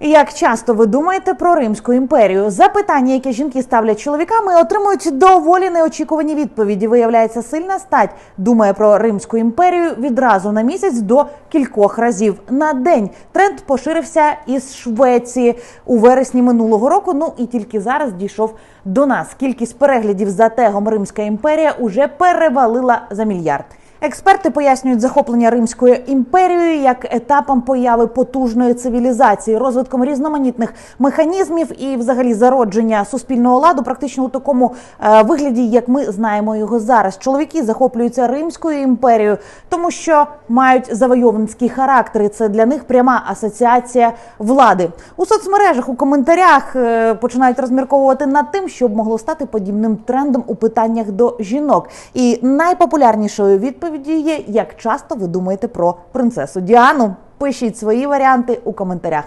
Як часто ви думаєте про Римську імперію? Запитання, які жінки ставлять чоловіками, отримують доволі неочікувані відповіді. Виявляється, сильна стать думає про Римську імперію відразу на місяць до кількох разів на день. Тренд поширився із Швеції у вересні минулого року. Ну і тільки зараз дійшов до нас. Кількість переглядів за тегом Римська імперія уже перевалила за мільярд. Експерти пояснюють захоплення Римською імперією як етапом появи потужної цивілізації, розвитком різноманітних механізмів і, взагалі, зародження суспільного ладу, практично у такому е, вигляді, як ми знаємо його зараз. Чоловіки захоплюються Римською імперією, тому що мають завойовницький характер. і Це для них пряма асоціація влади. У соцмережах у коментарях е, починають розмірковувати над тим, що б могло стати подібним трендом у питаннях до жінок. І найпопулярнішою відповіддю є, як часто ви думаєте про принцесу Діану. Пишіть свої варіанти у коментарях.